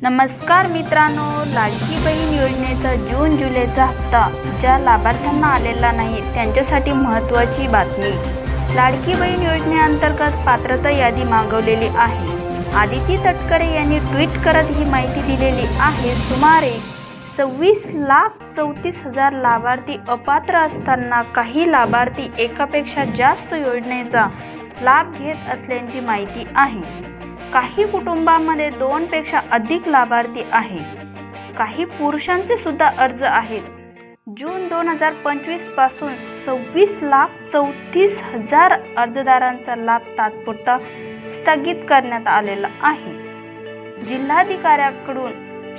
नमस्कार मित्रांनो लाडकी बहीण योजनेचा जून जुलैचा हप्ता ज्या लाभार्थ्यांना आलेला नाही त्यांच्यासाठी महत्त्वाची बातमी. लाडकी बहीण योजनेअंतर्गत पात्रता यादी मागवलेली आहे. आदिती तटकरे यांनी ट्विट करत ही माहिती दिलेली आहे. सुमारे सव्वीस लाख चौतीस हजार लाभार्थी अपात्र असताना काही लाभार्थी एकापेक्षा जास्त योजनेचा लाभ घेत असल्याची माहिती आहे. काही कुटुंबांमध्ये दोनपेक्षा अधिक लाभार्थी आहे. काही पुरुषांचे सुद्धा अर्ज आहेत. जून दोन हजार पंचवीसपासून सव्वीस लाख चौतीस हजार अर्जदारांचा लाभ तात्पुरता स्थगित करण्यात आलेला आहे. जिल्हाधिकाऱ्याकडून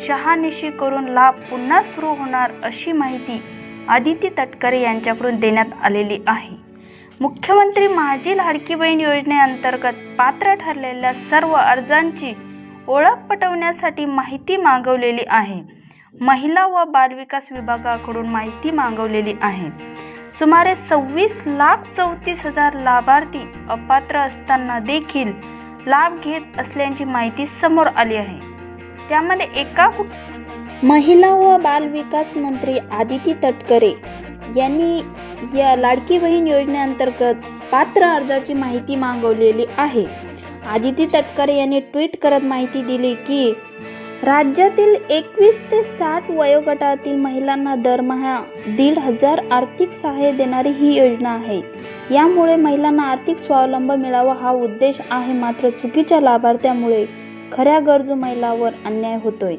शहानिशी करून लाभ पुन्हा सुरू होणार अशी माहिती आदिती तटकरे यांच्याकडून देण्यात आलेली आहे. मुख्यमंत्री माझी लाडकी बहीण योजनेअंतर्गत पात्र ठरलेल्या सर्व अर्जांची ओळख पटवण्यासाठी माहिती मागवलेली आहे. महिला व बालविकास विभागाकडून माहिती मागवलेली आहे. सुमारे सव्वीस लाख चौतीस हजार लाभार्थी अपात्र असताना देखील लाभ घेत असल्याची माहिती समोर आली आहे. त्यामध्ये एका महिला व बालविकास मंत्री आदिती तटकरे यांनी या लाडकी बहीण योजनेअंतर्गत पात्र अर्जाची माहिती मागवलेली आहे. आदिती तटकरे यांनी ट्विट करत माहिती दिली की राज्यातील एकवीस ते साठ वयोगटातील महिलांना दरमहा दीड हजार आर्थिक सहाय्य देणारी ही योजना आहे. यामुळे महिलांना आर्थिक स्वावलंब मिळावा हा उद्देश आहे मात्र चुकीच्या लाभार्थ्यामुळे खऱ्या गरजू महिलावर अन्याय होतोय.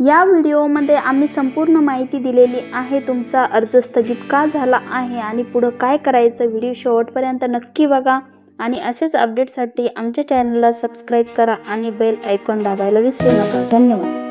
या व्हिडिओमध्ये आम्ही संपूर्ण माहिती दिलेली आहे. तुमचा अर्ज स्थगित का झाला आहे आणि पुढं काय करायचं व्हिडिओ शेवटपर्यंत नक्की बघा. आणि असेच अपडेटसाठी आमच्या चॅनलला सबस्क्राईब करा आणि बेल आयकॉन दाबायला विसरू नका. धन्यवाद.